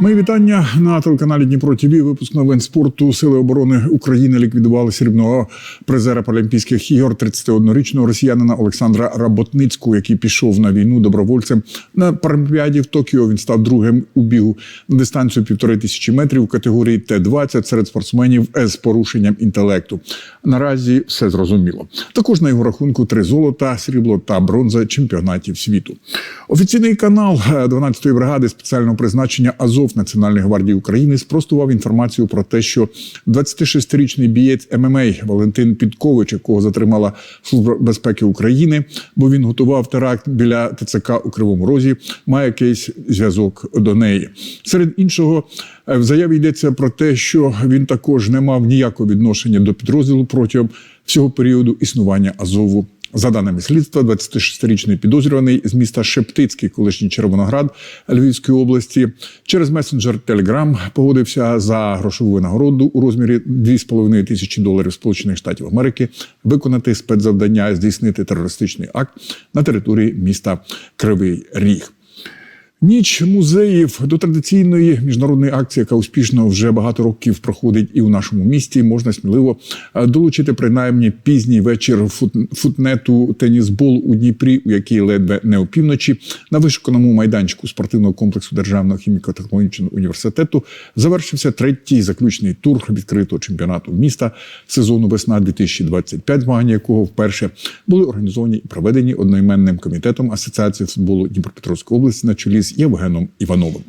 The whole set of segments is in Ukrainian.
Мої вітання на телеканалі Дніпро ТВ. Випуск новин спорту. Сили оборони України ліквідували срібного призера Паралімпійських ігор 31-річного росіянина Олександра Работницького, який пішов на війну добровольцем на Паралімпіаді в Токіо. Він став другим у бігу на дистанцію півтори тисячі метрів в категорії Т-20 серед спортсменів з порушенням інтелекту. Наразі все зрозуміло. Також на його рахунку три золота, срібло та бронза чемпіонатів світу. Офіційний канал 12-ї бригади спеціального призначення Азов Національної гвардії України спростував інформацію про те, що 26-річний бієць ММА Валентин Підкович, якого затримала Служба безпеки України, бо він готував теракт біля ТЦК у Кривому Розі, має якийсь зв'язок до неї. Серед іншого, е, в заяві йдеться про те, що він також не мав ніякого відношення до підрозділу протягом всього періоду існування Азову. За даними слідства, 26-річний підозрюваний з міста Шептицький, колишній Червоноград Львівської області, через месенджер Telegram погодився за грошову винагороду у розмірі 2,5 тисячі доларів Сполучених Штатів Америки виконати спецзавдання, здійснити терористичний акт на території міста Кривий Ріг. Ніч музеїв до традиційної міжнародної акції, яка успішно вже багато років проходить і у нашому місті, можна сміливо е, долучити принаймні пізній вечір фут- футнету тенісбол у Дніпрі, у якій ледве не опівночі на вишуканому майданчику спортивного комплексу Державного хіміко-технологічного університету завершився третій заключний тур відкритого чемпіонату міста сезону весна 2025 змагання якого вперше були організовані і проведені одноіменним комітетом Асоціації футболу Дніпропетровської області на чолі з Євгеном Івановим.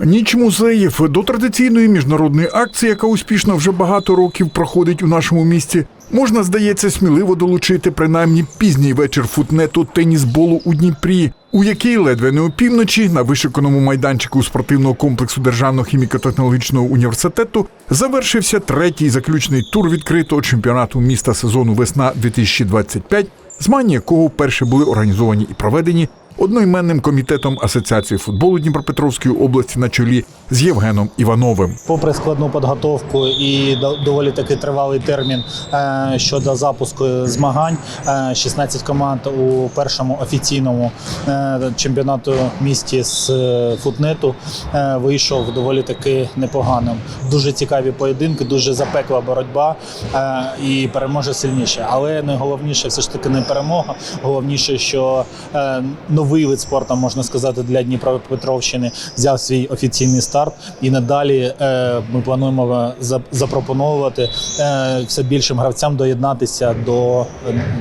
Ніч музеїв до традиційної міжнародної акції, яка успішно вже багато років проходить у нашому місті, можна, здається, сміливо долучити принаймні пізній вечір футнету тенісболу у Дніпрі, у який ледве не опівночі на вишиканому майданчику спортивного комплексу Державного хіміко-технологічного університету завершився третій заключний тур відкритого чемпіонату міста сезону весна 2025, змагання якого вперше були організовані і проведені одноіменним комітетом Асоціації футболу Дніпропетровської області на чолі з Євгеном Івановим. Попри складну підготовку і до- доволі таки тривалий термін е, щодо запуску змагань, е, 16 команд у першому офіційному е, чемпіонату місті з е, футнету е, вийшов доволі таки непоганим. Дуже цікаві поєдинки, дуже запекла боротьба е, і переможе сильніше. Але найголовніше все ж таки не перемога. Головніше, що е, новий вид спорту, можна сказати, для Дніпропетровщини взяв свій офіційний старт. І надалі е, ми плануємо запропонувати е, все більшим гравцям доєднатися до е,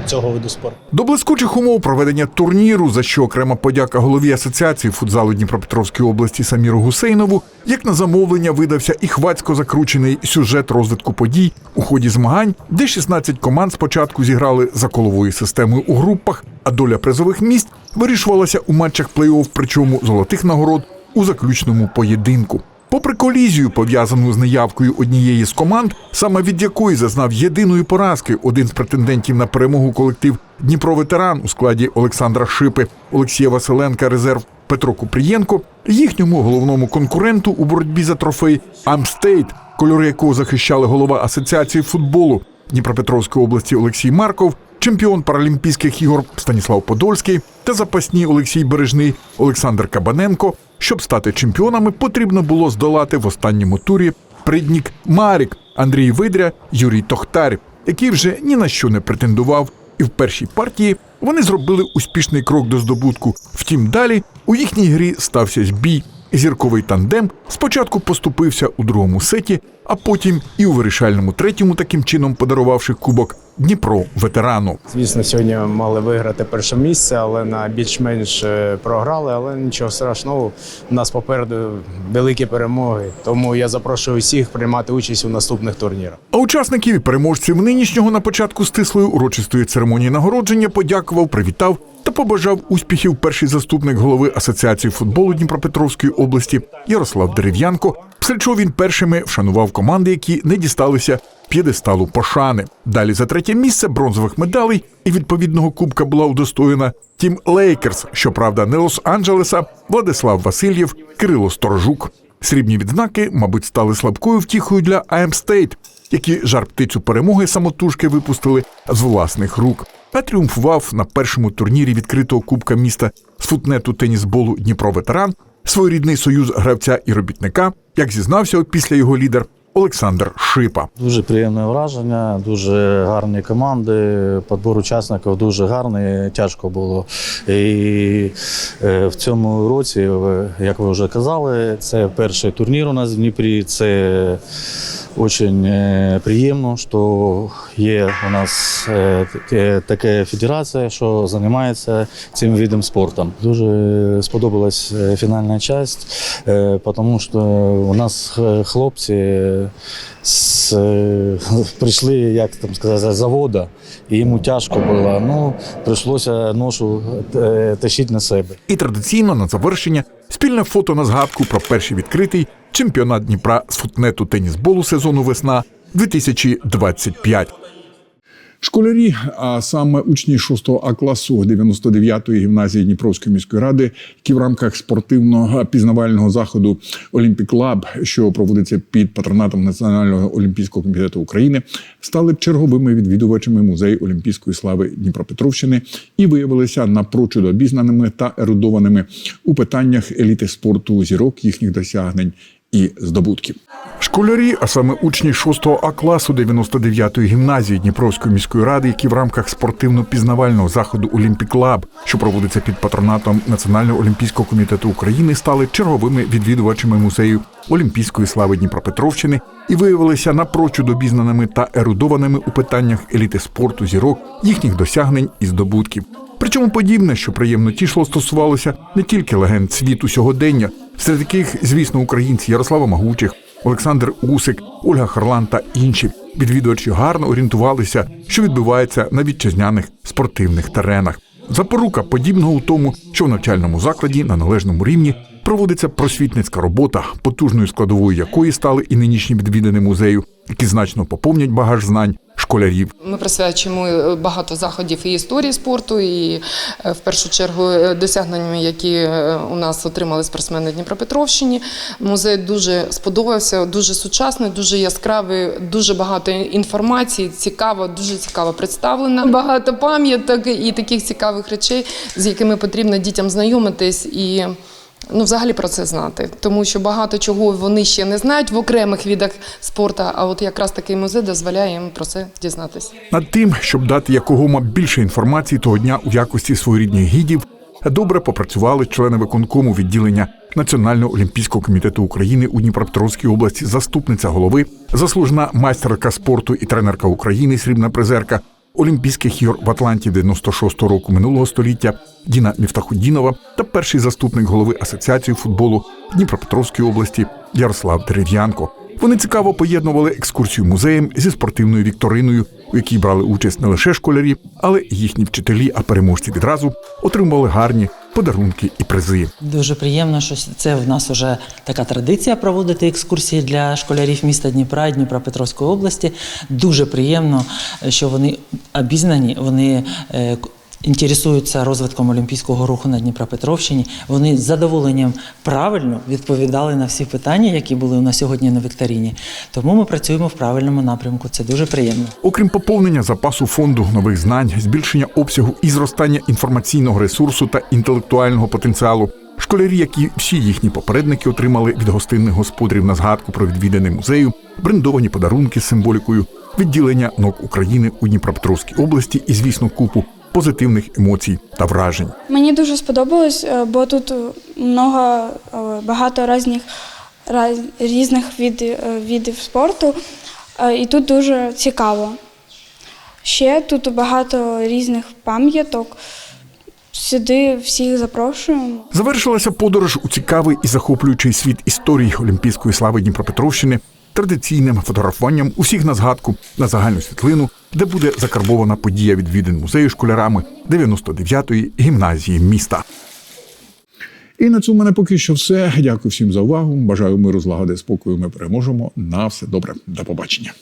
цього виду спорту. До блискучих умов проведення турніру, за що окрема подяка голові асоціації футзалу Дніпропетровської області Саміру Гусейнову, як на замовлення видався і хвацько закручений сюжет розвитку подій у ході змагань, де 16 команд спочатку зіграли за коловою системою у групах, а доля призових місць вирішувалася у матчах плей-офф, причому золотих нагород у заключному поєдинку. Попри колізію, пов'язану з неявкою однієї з команд, саме від якої зазнав єдиної поразки один з претендентів на перемогу колектив Дніпро ветеран у складі Олександра Шипи, Олексія Василенка, резерв Петро Купрієнко, їхньому головному конкуренту у боротьбі за трофей Амстейт, кольори якого захищали голова асоціації футболу Дніпропетровської області Олексій Марков, чемпіон Паралімпійських ігор Станіслав Подольський та запасні Олексій Бережний, Олександр Кабаненко. Щоб стати чемпіонами, потрібно було здолати в останньому турі Приднік Марік, Андрій Видря, Юрій Тохтар, який вже ні на що не претендував. І в першій партії вони зробили успішний крок до здобутку. Втім, далі у їхній грі стався збій. Зірковий тандем спочатку поступився у другому сеті, а потім і у вирішальному третьому, таким чином подарувавши кубок Дніпро ветерану. Звісно, сьогодні мали виграти перше місце, але на більш-менш е, програли. Але нічого страшного. У нас попереду великі перемоги. Тому я запрошую всіх приймати участь у наступних турнірах. А учасників і переможців нинішнього на початку стислої урочистої церемонії нагородження подякував, привітав та побажав успіхів перший заступник голови Асоціації футболу Дніпропетровської області Ярослав Дерев'янко. Після чого він першими вшанував команди, які не дісталися п'єдесталу пошани. Далі за третє місце бронзових медалей і відповідного кубка була удостоєна Тім Лейкерс, щоправда, не Лос-Анджелеса, Владислав Васильєв, Кирило Сторожук. Срібні відзнаки, мабуть, стали слабкою втіхою для АМ Стейт, які жар птицю перемоги самотужки випустили з власних рук. Та тріумфував на першому турнірі відкритого кубка міста з футнету тенісболу Дніпро ветеран своєрідний союз гравця і робітника, як зізнався після його лідер Олександр Шипа. Дуже приємне враження, дуже гарні команди. Подбор учасників дуже гарний, тяжко було. І е, в цьому році, як ви вже казали, це перший турнір у нас в Дніпрі. Це дуже приємно, що є у нас е, така федерація, що займається цим видом спорту. Дуже сподобалась е, фінальна частина, е, тому що у нас хлопці з, прийшли, як там сказати, з завода, і йому тяжко було. Ну, прийшлося ношу е, тащити на себе. І традиційно на завершення спільне фото на згадку про перший відкритий чемпіонат Дніпра з футнету тенісболу сезону весна 2025. Школярі, а саме учні 6 А класу 99-ї гімназії Дніпровської міської ради, які в рамках спортивного пізнавального заходу Олімпік Лаб, що проводиться під патронатом Національного олімпійського комітету України, стали черговими відвідувачами музею Олімпійської слави Дніпропетровщини і виявилися напрочуд обізнаними та ерудованими у питаннях еліти спорту, зірок їхніх досягнень і здобутків. Школярі, а саме учні 6 А класу 99-ї гімназії Дніпровської міської ради, які в рамках спортивно-пізнавального заходу Олімпік Лаб, що проводиться під патронатом Національного олімпійського комітету України, стали черговими відвідувачами музею Олімпійської слави Дніпропетровщини і виявилися напрочуд обізнаними та ерудованими у питаннях еліти спорту, зірок, їхніх досягнень і здобутків. Причому подібне, що приємно тішло, стосувалося не тільки легенд світу сьогодення, серед яких, звісно, українці Ярослава Магучих, Олександр Усик, Ольга Харлан та інші відвідувачі гарно орієнтувалися, що відбувається на вітчизняних спортивних теренах. Запорука подібного у тому, що в навчальному закладі на належному рівні проводиться просвітницька робота, потужною складовою якої стали і нинішні відвідини музею, які значно поповнять багаж знань школярів. Ми присвячуємо е, багато заходів і історії спорту, і е, в першу чергу е, досягненнями, які у нас отримали спортсмени Дніпропетровщині. Музей дуже сподобався, дуже сучасний, дуже яскравий, дуже багато інформації, цікаво, дуже цікаво представлено. Багато пам'яток і таких цікавих речей, з якими потрібно дітям знайомитись і. Ну, взагалі про це знати, тому що багато чого вони ще не знають в окремих видах спорту. А от якраз такий музей дозволяє їм про це дізнатися. Над тим, щоб дати якогома більше інформації того дня у якості своєрідних гідів, добре попрацювали члени виконкому відділення Національного олімпійського комітету України у Дніпропетровській області, заступниця голови, заслужена майстерка спорту і тренерка України, срібна призерка Олімпійських ігор в Атланті 96-го року минулого століття Діна Міфтахудінова та перший заступник голови Асоціації футболу Дніпропетровської області Ярослав Дерев'янко. Вони цікаво поєднували екскурсію музеєм зі спортивною вікториною, у якій брали участь не лише школярі, але й їхні вчителі, а переможці відразу отримували гарні подарунки і призи. Дуже приємно, що це в нас вже така традиція проводити екскурсії для школярів міста Дніпра і Дніпропетровської області. Дуже приємно, що вони обізнані, вони е, інтересуються розвитком олімпійського руху на Дніпропетровщині. Вони з задоволенням правильно відповідали на всі питання, які були у нас сьогодні на вікторіні. Тому ми працюємо в правильному напрямку. Це дуже приємно. Окрім поповнення запасу фонду нових знань, збільшення обсягу і зростання інформаційного ресурсу та інтелектуального потенціалу. Школярі, як і всі їхні попередники, отримали від гостинних господарів на згадку про відвіданий музею, брендовані подарунки з символікою, відділення НОК України у Дніпропетровській області і, звісно, купу позитивних емоцій та вражень. Мені дуже сподобалось, е, бо тут е, много, е, багато різних, різних від, е, видів спорту, і тут дуже цікаво. Ще тут багато різних пам'яток. Сюди всіх запрошуємо. Завершилася подорож у цікавий і захоплюючий світ історії Олімпійської слави Дніпропетровщини традиційним фотографуванням усіх на згадку на загальну світлину, де буде закарбована подія відвідин музею школярами 99-ї гімназії міста. І на цьому мене поки що все. Дякую всім за увагу. Бажаю миру, злагоди, спокою. Ми переможемо. На все добре. До побачення.